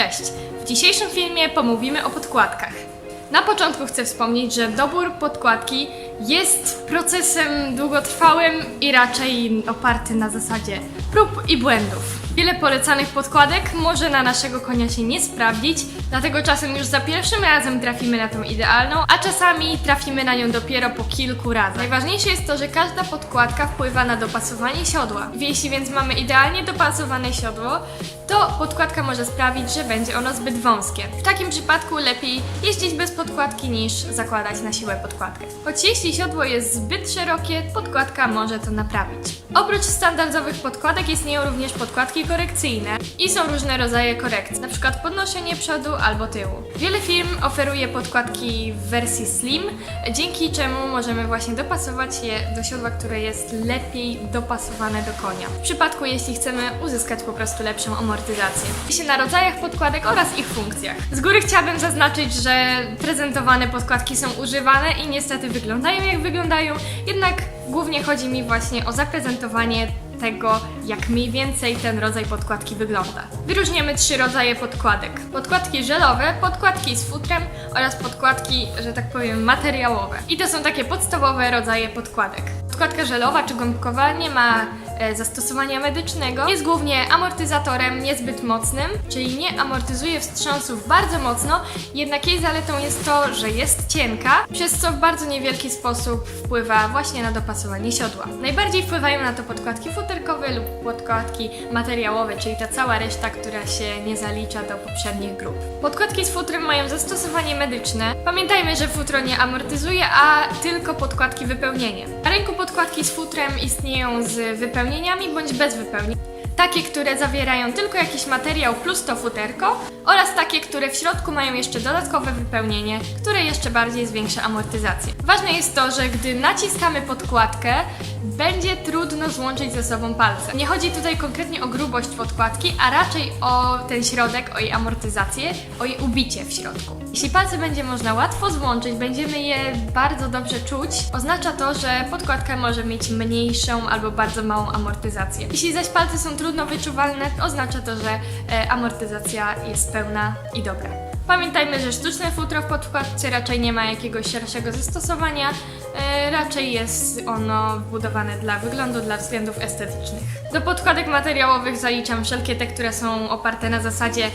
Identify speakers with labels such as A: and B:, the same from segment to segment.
A: Cześć! W dzisiejszym filmie pomówimy o podkładkach. Na początku chcę wspomnieć, że dobór podkładki jest procesem długotrwałym i raczej oparty na zasadzie prób i błędów. Wiele polecanych podkładek może na naszego konia się nie sprawdzić, dlatego czasem już za pierwszym razem trafimy na tą idealną, a czasami trafimy na nią dopiero po kilku razach. Najważniejsze jest to, że każda podkładka wpływa na dopasowanie siodła. Jeśli więc mamy idealnie dopasowane siodło, to podkładka może sprawić, że będzie ono zbyt wąskie. W takim przypadku lepiej jeździć bez podkładki niż zakładać na siłę podkładkę. Choć jeśli siodło jest zbyt szerokie, podkładka może to naprawić. Oprócz standardowych podkładek istnieją również podkładki korekcyjne i są różne rodzaje korekcji, np. podnoszenie przodu albo tyłu. Wiele firm oferuje podkładki w wersji slim, dzięki czemu możemy właśnie dopasować je do siodła, które jest lepiej dopasowane do konia. W przypadku jeśli chcemy uzyskać po prostu lepszą amortyzację. Się na rodzajach podkładek oraz ich funkcjach. Z góry chciałabym zaznaczyć, że prezentowane podkładki są używane i niestety wyglądają jak wyglądają, jednak głównie chodzi mi właśnie o zaprezentowanie tego, jak mniej więcej ten rodzaj podkładki wygląda. Wyróżniamy trzy rodzaje podkładek. Podkładki żelowe, podkładki z futrem oraz podkładki, że tak powiem, materiałowe. I to są takie podstawowe rodzaje podkładek. Podkładka żelowa czy gąbkowa nie ma zastosowania medycznego. Jest głównie amortyzatorem niezbyt mocnym, czyli nie amortyzuje wstrząsów bardzo mocno, jednak jej zaletą jest to, że jest cienka, przez co w bardzo niewielki sposób wpływa właśnie na dopasowanie siodła. Najbardziej wpływają na to podkładki futerkowe lub podkładki materiałowe, czyli ta cała reszta, która się nie zalicza do poprzednich grup. Podkładki z futrem mają zastosowanie medyczne. Pamiętajmy, że futro nie amortyzuje, a tylko podkładki wypełnienie. Na rynku podkładki z futrem istnieją z wypełnieniami bądź bez wypełnień. Takie, które zawierają tylko jakiś materiał plus to futerko oraz takie, które w środku mają jeszcze dodatkowe wypełnienie, które jeszcze bardziej zwiększa amortyzację. Ważne jest to, że gdy naciskamy podkładkę, będzie trudno złączyć ze sobą palce. Nie chodzi tutaj konkretnie o grubość podkładki, a raczej o ten środek, o jej amortyzację, o jej ubicie w środku. Jeśli palce będzie można łatwo złączyć, będziemy je bardzo dobrze czuć, oznacza to, że podkładka może mieć mniejszą albo bardzo małą amortyzację. Jeśli zaś palce są trudno wyczuwalne, oznacza to, że e, amortyzacja jest pełna i dobra. Pamiętajmy, że sztuczne futro w podkładce raczej nie ma jakiegoś szerszego zastosowania, e, raczej jest ono wbudowane dla wyglądu, dla względów estetycznych. Do podkładek materiałowych zaliczam wszelkie te, które są oparte na zasadzie e,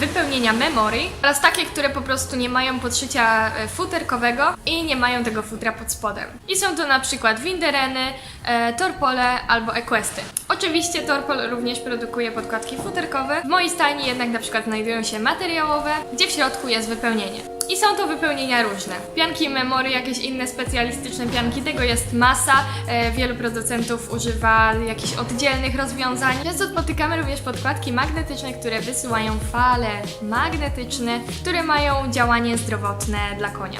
A: wypełnienia memory oraz takie, które po prostu nie mają podszycia e, futerkowego i nie mają tego futra pod spodem. I są to na przykład Windereny, e, Torpole albo Equesty. Oczywiście Torpol również produkuje podkładki futerkowe. W mojej stajni jednak na przykład znajdują się materiałowe, gdzie w środku jest wypełnienie. I są to wypełnienia różne. Pianki memory, jakieś inne specjalistyczne pianki, tego jest masa. E, wielu producentów używa jakichś oddzielnych rozwiązań. Często spotykamy również podkładki magnetyczne, które wysyłają fale magnetyczne, które mają działanie zdrowotne dla konia.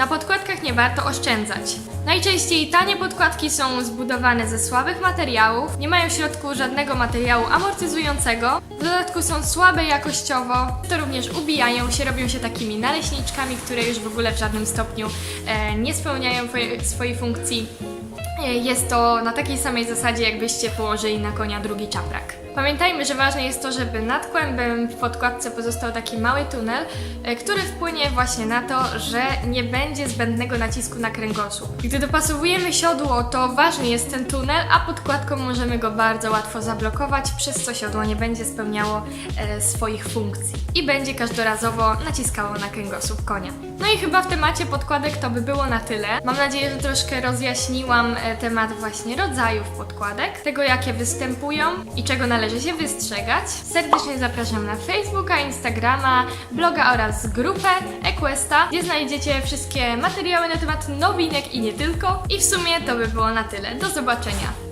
A: Na podkładkach nie warto oszczędzać. Najczęściej tanie podkładki są zbudowane ze słabych materiałów, nie mają w środku żadnego materiału amortyzującego, w dodatku są słabe jakościowo, to również ubijają się, robią się takimi naleśniczkami, które już w ogóle w żadnym stopniu e, nie spełniają swojej funkcji. E, Jest to na takiej samej zasadzie, jakbyście położyli na konia drugi czaprak. Pamiętajmy, że ważne jest to, żeby nad kłębem w podkładce pozostał taki mały tunel, e, który wpłynie właśnie na to, że nie będzie zbędnego nacisku na kręgosłup. Gdy dopasowujemy siodło, to ważny jest ten tunel, a podkładką możemy go bardzo łatwo zablokować, przez co siodło nie będzie spełniało e, swoich funkcji i będzie każdorazowo naciskało na kręgosłup konia. No i chyba w temacie podkładek to by było na tyle. Mam nadzieję, że troszkę rozjaśniłam temat właśnie rodzajów podkładek, tego jakie występują i czego należy się wystrzegać. Serdecznie zapraszam na Facebooka, Instagrama, bloga oraz grupę Equesta, gdzie znajdziecie wszystkie materiały na temat nowinek i nie tylko. I w sumie to by było na tyle. Do zobaczenia.